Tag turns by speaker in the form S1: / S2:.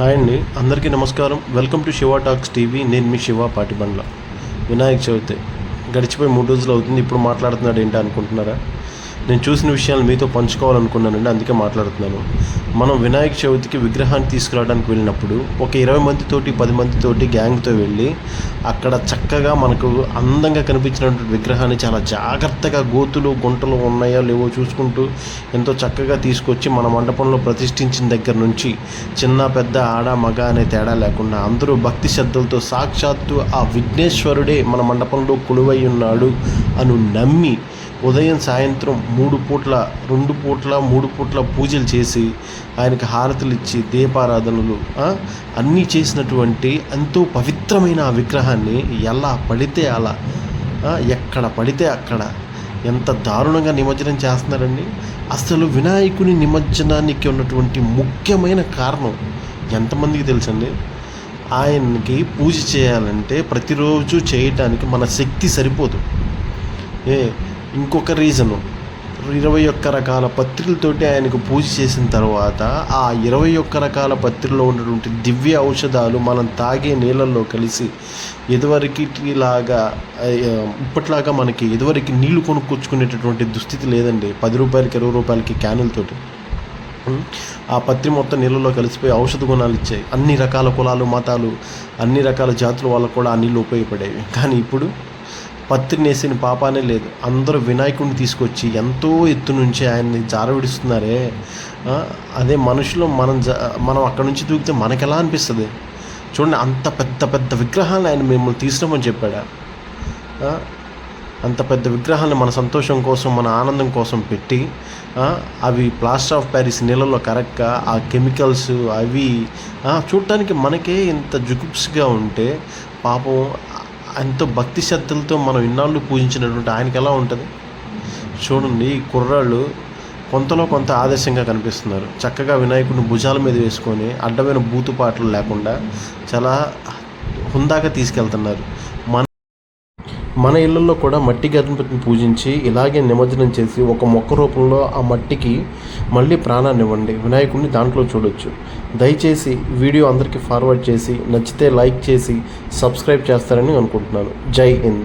S1: Hi అండి. అందరికీ నమస్కారం. Welcome to Shiva talks TV. నేను మీ శివ పాటిబండ్ల. వినాయక చవితి. గడిచిపోయి మూడు రోజులు అవుతుంది. ఇప్పుడు మాట్లాడుతున్నాడు ఏంటి అనుకుంటున్నారా? నేను చూసిన విషయాలు మీతో పంచుకోవాలనుకున్నానండి అందుకే మాట్లాడుతున్నాను. మనం వినాయక చవితికి విగ్రహాన్ని తీసుకురావడానికి వెళ్ళినప్పుడు ఒక ఇరవై మందితోటి పది మందితోటి గ్యాంగ్తో వెళ్ళి అక్కడ చక్కగా మనకు అందంగా కనిపించినటువంటి విగ్రహాన్ని చాలా జాగ్రత్తగా గోతులు గుంటలు ఉన్నాయో లేవో చూసుకుంటూ ఎంతో చక్కగా తీసుకొచ్చి మన మండపంలో ప్రతిష్ఠించిన దగ్గర నుంచి చిన్న పెద్ద ఆడ మగ అనే తేడా లేకుండా అందరూ భక్తి శ్రద్ధలతో సాక్షాత్తు ఆ విఘ్నేశ్వరుడే మన మండపంలో కొలువై ఉన్నాడు అను నమ్మి ఉదయం సాయంత్రం మూడు పూట్ల రెండు పూట్ల మూడు పూట్ల పూజలు చేసి ఆయనకి హారతులు ఇచ్చి దీపారాధనలు అన్నీ చేసినటువంటి ఎంతో పవిత్రమైన ఆ విగ్రహాన్ని ఎలా పడితే అలా ఎక్కడ పడితే అక్కడ ఎంత దారుణంగా నిమజ్జనం చేస్తున్నారండి. అసలు వినాయకుని నిమజ్జనానికి ఉన్నటువంటి ముఖ్యమైన కారణం ఎంతమందికి తెలుసండి? ఆయనకి పూజ చేయాలంటే ప్రతిరోజు చేయటానికి మన శక్తి సరిపోదు. ఏ ఇంకొక రీజను ఇరవై ఒక్క రకాల పత్రికలతోటి ఆయనకు పూజ చేసిన తర్వాత ఆ ఇరవై ఒక్క రకాల పత్రికలో ఉన్నటువంటి దివ్య ఔషధాలు మనం తాగే నీళ్ళల్లో కలిసి ఇదివరకు లాగా ఇప్పట్లాగా మనకి ఎదువరికి నీళ్ళు కొనుక్కొచ్చుకునేటటువంటి దుస్థితి లేదండి. పది రూపాయలకి ఇరవై రూపాయలకి క్యానులతోటి ఆ పత్రి మొత్తం నీళ్ళలో కలిసిపోయి ఔషధ గుణాలు ఇచ్చాయి. అన్ని రకాల కులాలు మతాలు అన్ని రకాల జాతుల వాళ్ళకు కూడా ఆ నీళ్ళు ఉపయోగపడేవి. కానీ ఇప్పుడు పత్రిని వేసిన పాపానే లేదు. అందరూ వినాయకుడిని తీసుకొచ్చి ఎంతో ఎత్తు నుంచి ఆయన్ని జారవిడుస్తున్నారే. అదే మనుషులు మనం జ మనం అక్కడ నుంచి దూకితే మనకు ఎలా అనిపిస్తుంది? చూడండి అంత పెద్ద పెద్ద విగ్రహాలు ఆయన మిమ్మల్ని తీసినామని చెప్పాడా? అంత పెద్ద విగ్రహాన్ని మన సంతోషం కోసం మన ఆనందం కోసం పెట్టి అవి ప్లాస్టర్ ఆఫ్ ప్యారిస్ నీళ్ళలో కరెక్ట్గా ఆ కెమికల్స్ అవి చూడటానికి మనకే ఇంత జుగుప్స్గా ఉంటే పాపం ఎంతో భక్తి శ్రద్ధలతో మనం ఇన్నాళ్ళు పూజించినటువంటి ఆయనకి ఎలా ఉంటుంది? చూడండి ఈ కుర్రాళ్ళు కొంతలో కొంత ఆదర్శంగా కనిపిస్తున్నారు. చక్కగా వినాయకుడిని భుజాల మీద వేసుకొని అడ్డమైన బూతుపాట్లు లేకుండా చాలా హుందాగా తీసుకెళ్తున్నారు. మన మన ఇళ్ళల్లో కూడా మట్టి గణపతిని పూజించి ఇలాగే నిమజ్జనం చేసి ఒక మొక్క రూపంలో ఆ మట్టికి మళ్ళీ ప్రాణాన్ని ఇవ్వండి. వినాయకుడిని దాంట్లో చూడొచ్చు. దయచేసి వీడియో అందరికీ ఫార్వర్డ్ చేసి నచ్చితే లైక్ చేసి సబ్స్క్రైబ్ చేస్తారని అనుకుంటున్నాను. జై హింద్.